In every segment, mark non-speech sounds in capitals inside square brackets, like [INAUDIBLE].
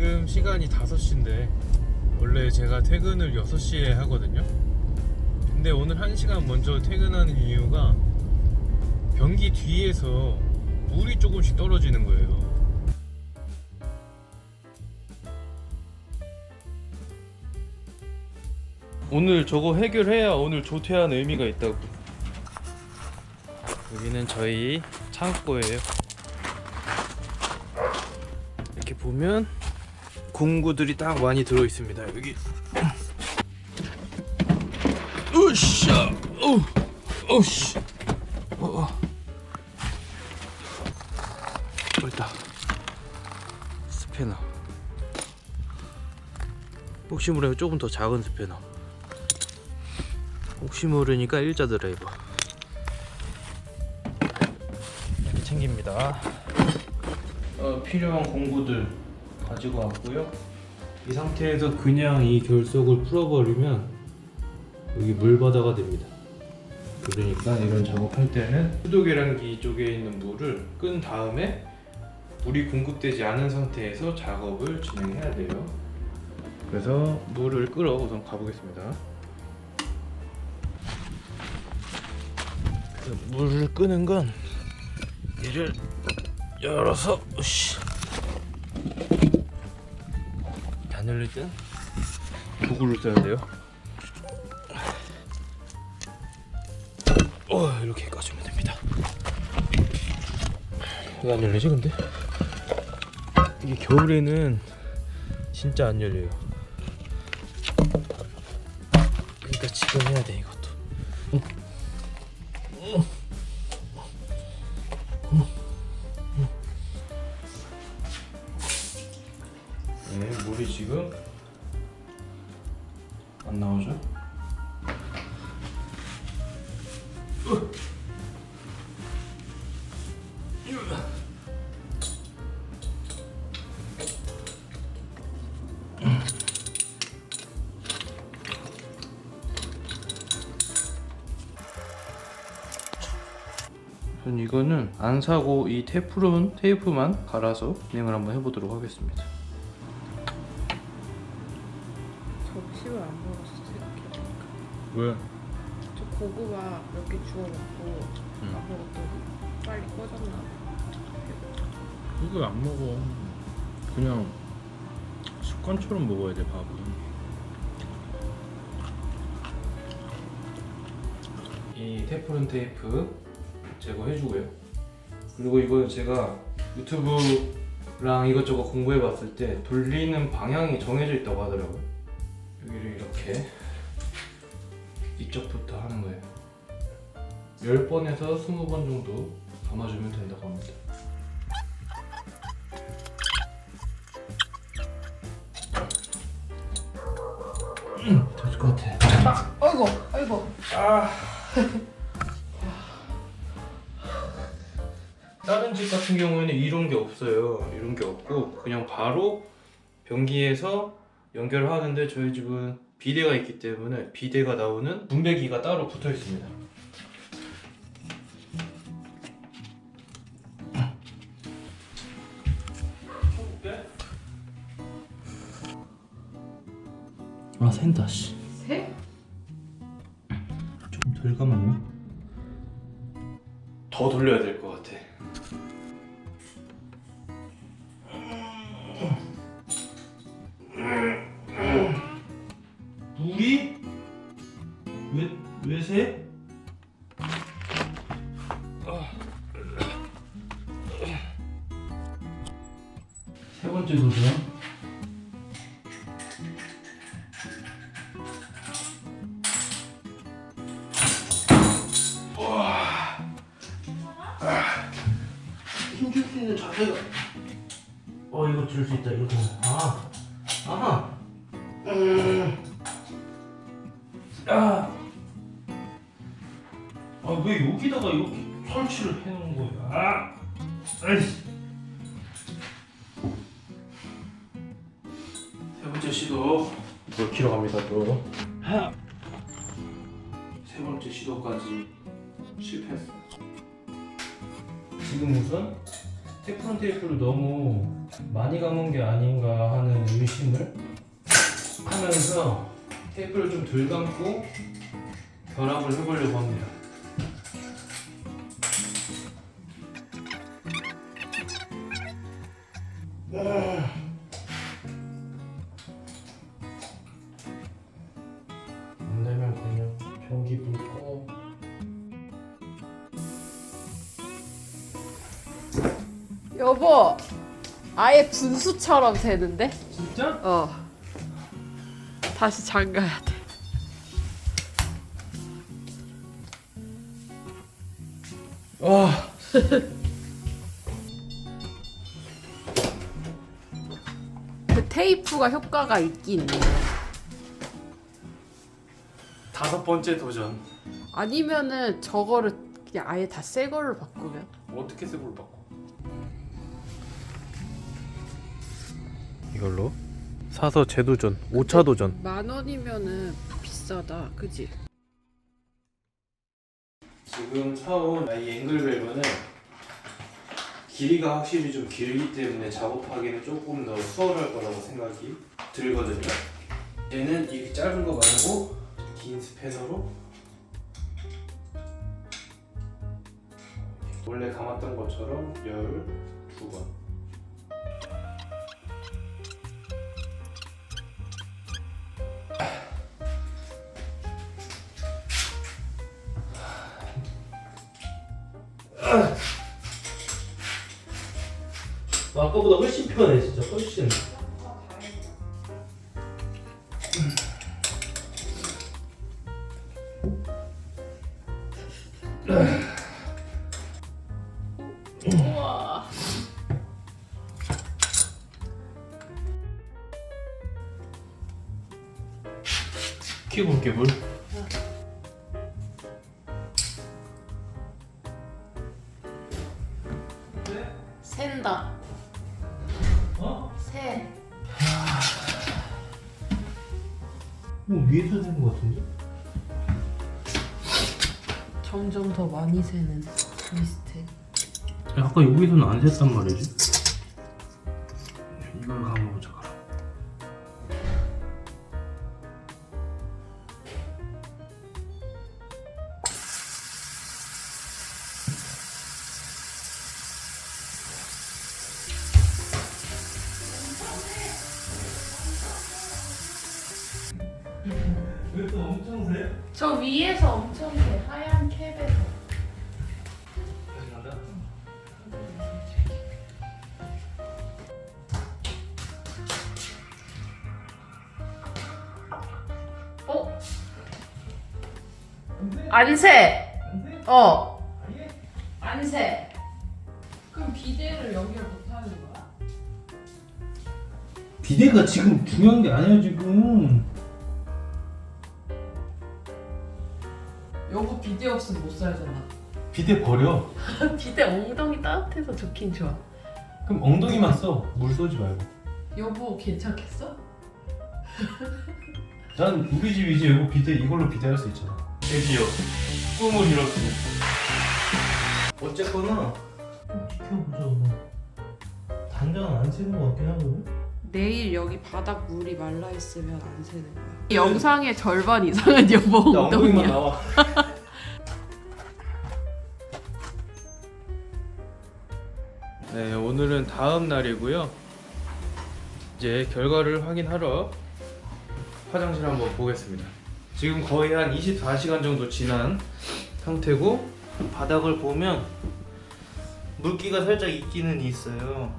지금 시간이 5시인데 원래 제가 퇴근을 6시에 하거든요. 근데 오늘 1시간 먼저 퇴근하는 이유가 변기 뒤에서 물이 조금씩 떨어지는 거예요. 오늘 저거 해결해야 오늘 조퇴하는 의미가 있다고. 여기는 저희 창고예요. 이렇게 보면 공구들이 딱 많이 들어 있습니다. 여기. 으쌰, 어, 어씨, 어, 어. 어, 있다. 스패너. 혹시 모르니까 조금 더 작은 스패너. 혹시 모르니까 일자 드라이버. 챙깁니다. 어, 필요한 공구들 가지고 왔고요. 이 상태에서 그냥 이 결속을 풀어버리면 여기 물바다가 됩니다. 그러니까 이런 작업할 때는 수도 계량기 쪽에 있는 물을 끈 다음에 물이 공급되지 않은 상태에서 작업을 진행해야 돼요. 그래서 물을 끓어 우선 가보겠습니다. 그 물을 끄는 건 이를 열어서 으쌰. 열릴 땐 도구를 써야 돼요. 어 이렇게 까주면 됩니다. 왜 안 열리지 근데? 이게 겨울에는 진짜 안 열려요. 그러니까 지금 해야 돼 이것도. 네, 전 이거는 안 사고 이 테프론 테이프만 갈아서 진행을 한번 해보도록 하겠습니다. 접시를 안 먹었어 이렇게 왜? 저 고구마 몇 개 주워 먹고 응. 안 먹었더니 빨리 꺼졌나 이거 안 먹어. 그냥 습관처럼 먹어야 돼 밥은. 이 테프론 테이프 제거해주고요. 그리고 이거는 제가 유튜브랑 이것저것 공부해봤을 때 돌리는 방향이 정해져 있다고 하더라고요. 여기를 이렇게 이쪽부터 하는 거예요. 10번에서 20번 정도 감아주면 된다고 합니다. 될것 같아. 아이고 아이고 [LAUGHS] 다른 집 같은 경우에는 이런 게 없어요. 이런 게 없고 그냥 바로 변기에서 연결하는데 저희 집은 비대가 있기 때문에 비대가 나오는 분배기가 따로 붙어 있습니다. 아 샌다 씨. 새? 좀덜 감았나? 더 돌려야 될 것 같아. 번째 도전. 힘줄 수 있는 자세가. 어 이거 줄 수 있다 이거. 아, 아, 음, 아, 아왜 여기다가 이렇게 설치를 해놓은 거야? 아, 아이씨. 세 번째 시도. 뭘 키러 갑니다 또. 세 번째 시도까지 실패했어. 지금 우선 테프론 테이프를 너무 많이 감은 게 아닌가 하는 의심을 하면서 테이프를 좀 덜 감고 결합을 해보려고 합니다. 안 여보, 아예 분수처럼 되는데? 진짜? 어. 다시 잠가야 돼. 와. [LAUGHS] 그 테이프가 효과가 있긴 있네. 다섯 번째 도전. 아니면은 저거를 그냥 아예 다 새 걸로 바꾸면? 어떻게 쓰고 바꿔? 이걸로 사서 재도전, 5차 도전. 만 원이면은 비싸다, 그지? 지금 사온 이 앵글벨브는 길이가 확실히 좀 길기 때문에 작업하기는 조금 더 수월할 거라고 생각이 들거든요. 얘는 이 짧은 거 말고 긴 스패너로 원래 감았던 것처럼 12번 아까보다 훨씬 편해 진짜 훨씬. 우와. 물샌 다. 어? 새. 뭐 위에서 되는 거 같은데? 점점 더 많이 새는 미스테. 아까 여기서는 안 샜단 말이지 저 위에서 엄청 새 하얀 캡에서. 어? 안 새. 어. 안 새. 그럼 비대를 연결 못 하는 거야? 비대가 지금 중요한 게 아니야 지금 여보 비대 없으면 못 살잖아. 비대 버려. [LAUGHS] 비대 엉덩이 따뜻해서 좋긴 좋아. 그럼 엉덩이만 써 물 쏘지 말고. 여보 괜찮겠어? [LAUGHS] 난 우리 집이지 이거 비대 이걸로 비대할 수 있잖아. 드디어 꿈을 이뤘습니다 어쨌거나 지켜보자 단장은 안 새는 것 같긴 하거든 내일 여기 바닥 물이 말라 있으면 안 새는 거야. 영상의 절반 이상은 [LAUGHS] 여보 나 엉덩이만 엉덩이야. 나와 [LAUGHS] 네 오늘은 다음 날이고요 이제 결과를 확인하러 화장실 한번 보겠습니다 지금 거의 한 24시간 정도 지난 상태고 바닥을 보면 물기가 살짝 있기는 있어요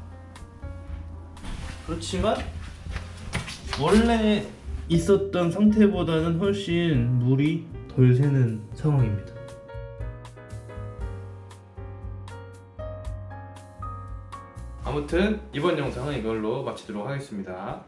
그렇지만 원래 있었던 상태보다는 훨씬 물이 덜 새는 상황입니다. 아무튼 이번 영상은 이걸로 마치도록 하겠습니다.